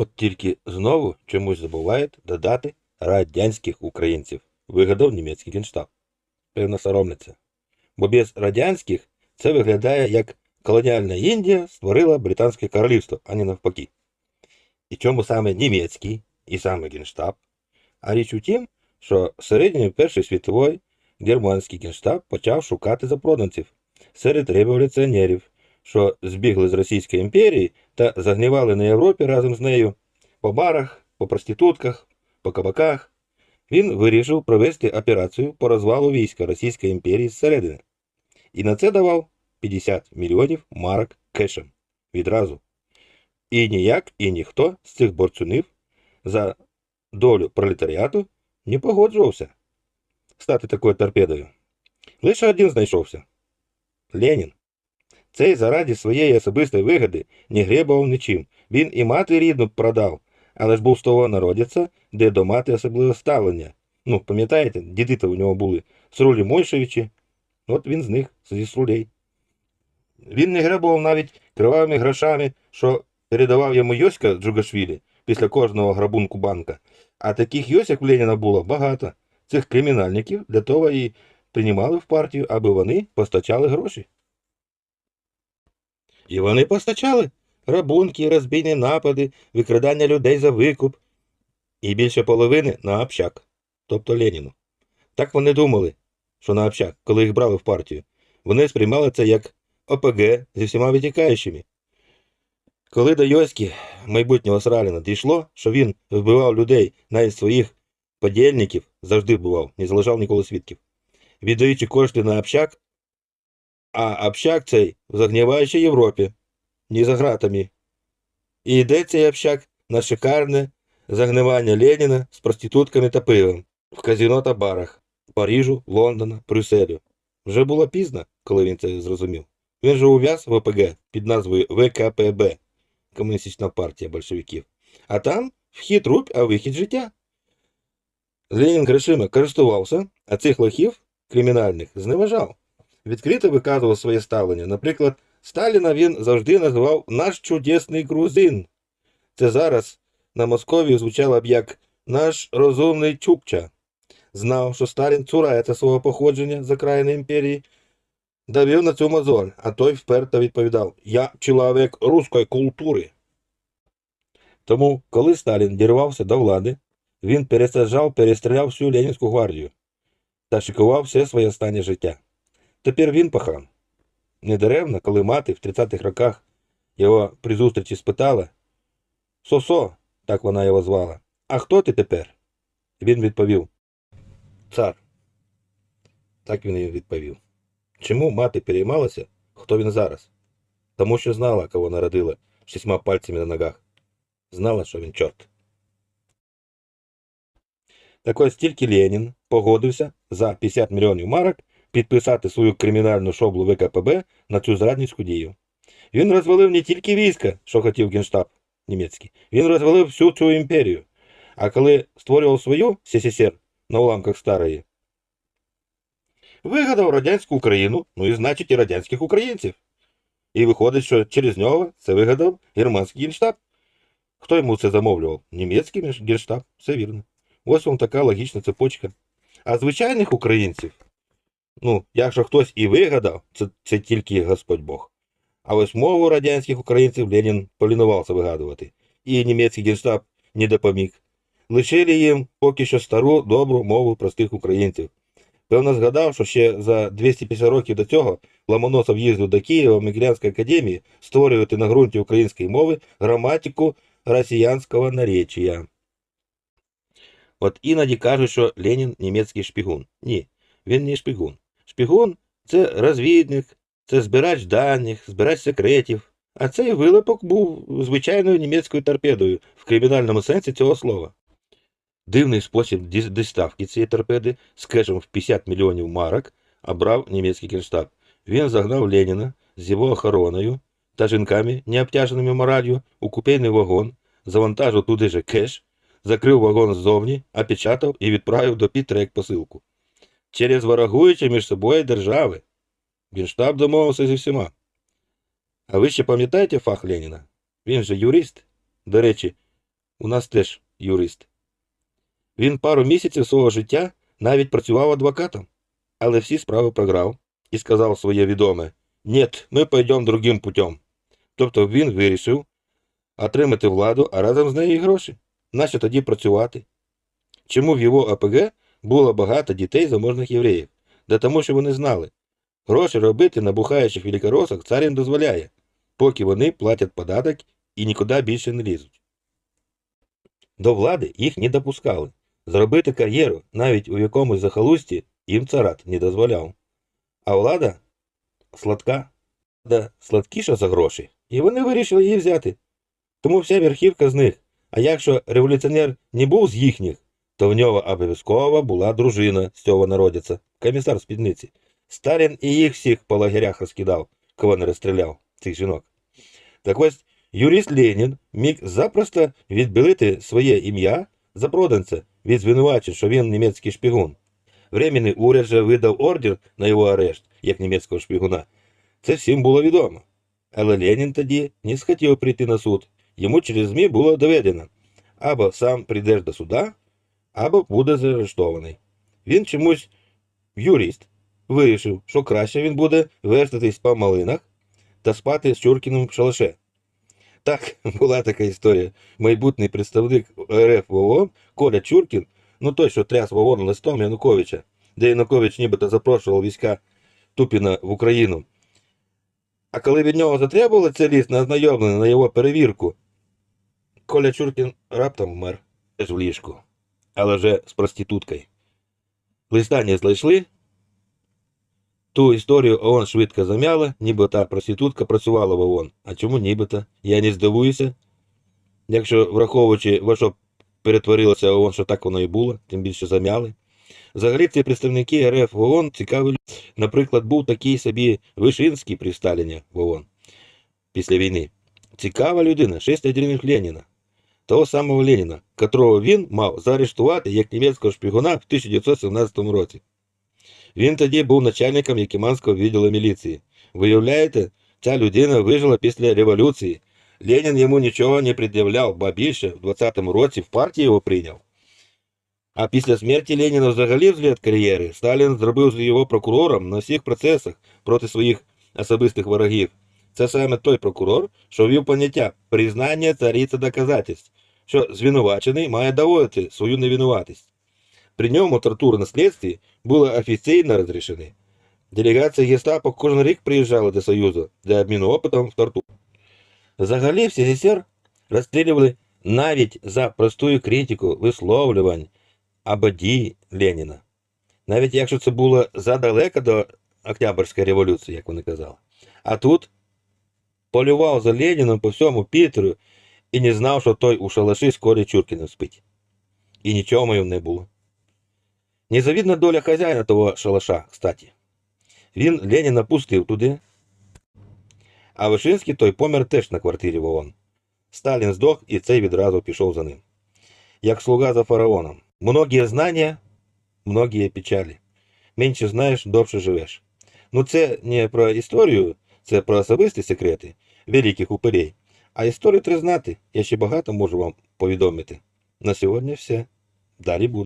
От тільки знову чомусь забувають додати радянських українців, вигадав німецький генштаб. Певно, соромляться. Бо без радянських це виглядає як колоніальна Індія створила Британське королівство, а не навпаки. І чому саме німецький і саме генштаб? А річ у тім, що середньої Першої світової германський генштаб почав шукати запроданців серед революціонерів, що збігли з Російської імперії та загнівали на Європі разом з нею по барах, по проститутках, по кабаках. Він вирішив провести операцію по розвалу війська Російської імперії зсередини. І на це давав 50 мільйонів марок кешем відразу. І ніяк і ніхто з цих борцунів за долю пролетаріату не погоджувався стати такою торпедою. Лише один знайшовся Ленін. Цей заради своєї особистої вигоди не гребував нічим. Він і мати рідну продав, але ж був з того народяця, де до мати особливе ставлення. Ну, пам'ятаєте, діди то у нього були Срулі Мойшевичі, от він з них, зі Срулей. Він не гребував навіть кривавими грошами, що передавав йому Йоська Джугашвілі після кожного грабунку банка. А таких Йосяк в Леніна було багато. Цих кримінальників для того і приймали в партію, аби вони постачали гроші. І вони постачали грабунки, розбійні напади, викрадання людей за викуп. І більше половини на общак, тобто Леніну. Так вони думали, що на общак, коли їх брали в партію. Вони сприймали це як ОПГ зі всіма витікаючими. Коли до Йоськи, майбутнього Сраліна, дійшло, що він вбивав людей, навіть своїх подільників, завжди вбивав, не залишав ніколи свідків, віддаючи кошти на общак, а общак цей в загніваючій Європі, не за гратами. І йде цей общак на шикарне загнивання Леніна з проститутками та пивом в казино та барах Парижу, Лондона, Брюсселю. Вже було пізно, коли він це зрозумів. Він же ув'яз в ОПГ під назвою ВКПБ Комуністична партія большевиків. А там вхід рубь, а вихід життя. Ленін грошима користувався, а цих лохів кримінальних зневажав. Відкрито виказував своє ставлення. Наприклад, Сталіна він завжди називав наш чудесний грузин. Це зараз на Московії звучало б як наш розумний Чукча. Знав, що Сталін цурається свого походження з окраїни імперії, давив на цю мозоль, а той вперто відповідав Я чоловік руської культури. Тому, коли Сталін дірвався до влади, він пересаджав, перестріляв всю Ленінську гвардію та шикував все своє останнє життя. Тепер він пахан. Недаремно, коли мати в 30-х роках його при зустрічі спитала Сосо, так вона його звала. А хто ти тепер? Він відповів Цар. Так він і відповів. Чому мати переймалася, хто він зараз? Тому що знала, кого народила шістьма пальцями на ногах. Знала, що він чорт. Так ось тільки Ленін погодився за 50 мільйонів марок підписати свою кримінальну шоблу ВКПБ на цю зрадницьку дію. Він розвалив не тільки війська, що хотів Генштаб німецький, він розвалив всю цю імперію. А коли створював свою СССР на уламках старої, вигадав радянську Україну, ну і значить і радянських українців. І виходить, що через нього це вигадав германський генштаб. Хто йому це замовлював? Німецький генштаб, все вірно. Ось вам така логічна цепочка. А звичайних українців, ну, якщо хтось і вигадав, це, це тільки Господь Бог. А ось мову радянських українців Ленін полінувався вигадувати. І німецький генштаб не допоміг. Лишили їм поки що стару добру мову простих українців. Певно згадав, що ще за 250 років до цього Ломоносов їздив до Києва в Міглянській академії створювати на ґрунті української мови граматику росіянського наречія. От іноді кажуть, що Ленін німецький шпигун. Ні, він не шпигун. Шпигун це розвідник, це збирач даних, збирач секретів. А цей вилипок був звичайною німецькою торпедою в кримінальному сенсі цього слова. Дивний спосіб доставки цієї торпеди з кешем в 50 мільйонів марок обрав німецький генштаб. Він загнав Леніна з його охороною та жінками, не обтяженими моралью, у купейний вагон, завантажив туди же кеш, закрив вагон ззовні, опечатав і відправив до Пітера посилку. Через ворогуючі між собою держави. Генштаб домовився зі всіма. А ви ще пам'ятаєте фах Леніна? Він же юрист. До речі, у нас теж юрист. Він пару місяців свого життя навіть працював адвокатом, але всі справи програв і сказав своє відоме «Нєт, ми пойдемо другим путем». Тобто він вирішив отримати владу, а разом з нею і гроші. Нащо тоді працювати? Чому в його АПГ було багато дітей заможних євреїв? Да тому, що вони знали, гроші робити на бухаючих великоросах цар їм дозволяє, поки вони платять податок і нікуди більше не лізуть. До влади їх не допускали. Зробити кар'єру навіть у якомусь захолусті їм царат не дозволяв. А влада сладка, да сладкіша за гроші, і вони вирішили її взяти. Тому вся верхівка з них. А якщо революціонер не був з їхніх, то в нього обов'язково була дружина з цього народяця, комісар спідниці. Сталін і їх всіх по лагерях розкидав, кого не розстріляв, цих жінок. Так ось юрист Ленін міг запросто відбілити своє ім'я за проданця від звинувачень, що він німецький шпигун. Временний уряд же видав ордер на його арешт, як німецького шпигуна. Це всім було відомо. Але Ленін тоді не схотів прийти на суд. Йому через ЗМІ було доведено. Або сам прийдеш до суда, або буде заарештований. Він чомусь юрист вирішив, що краще він буде вештатись по малинах та спати з Чуркіним в шалаше. Так, була така історія. Майбутній представник РФ в ООН Коля Чуркін, ну той, що тряс в ООН листом Януковича, де Янукович нібито запрошував війська Тупіна в Україну. А коли від нього затребували цей ліст на ознайомлення на його перевірку, Коля Чуркін раптом вмер в ліжку, але вже з проституткою. Листа знайшли. Ту історію ООН швидко замяла, ніби та проститутка працювала в ООН. А чому нібито? Я не здивуюся. Якщо враховуючи, во що перетворилося ООН, що так воно і було, тим більше замяли. Взагалі ці представники РФ в ООН цікаві. Наприклад, був такий собі Вишинський при Сталіні в ООН після війни. Цікава людина, шість одільних Леніна. Того самого Леніна, котрого він мав заарештувати як німецького шпигуна в 1917 році. Він тоді був начальником Якиманського відділу міліції. Виявляєте, ця людина вижила після революції. Ленін йому нічого не пред'являв, ба більше в 20-му році в партії його прийняв. А після смерті Леніна взагалі взгляд кар'єри Сталін зробив його прокурором на всіх процесах проти своїх особистих ворогів. Це саме той прокурор, що ввів поняття признання цариці доказательств, що звинувачений має доводити свою невинуватість. При ньому тортури на слідстві були офіційно розрішені. Делегація Гестапо кожен рік приїжджала до Союзу для обміну опитом в тортур. Взагалі в СССР розстрілювали навіть за просту критику висловлювань або дій Леніна. Навіть якщо це було задалеко до Октябрьської революції, як вони казали. А тут полював за Леніном по всьому Пітеру і не знав, що той у шалаші Колі Чуркіним спить. І нічого йому не було. Незавідна доля хазяїна того шалаша, кстати. Він Леніна пустив туди, а Вишинський той помер теж на квартирі в ООН. Сталін здох і цей відразу пішов за ним. Як слуга за фараоном. Многие знання, многие печалі. Менше знаєш, довше живеш. Ну це не про історію, це про особисті секрети великих упирей. А історію треба знати. Я ще багато можу вам повідомити. На сьогодні все. Далі буде.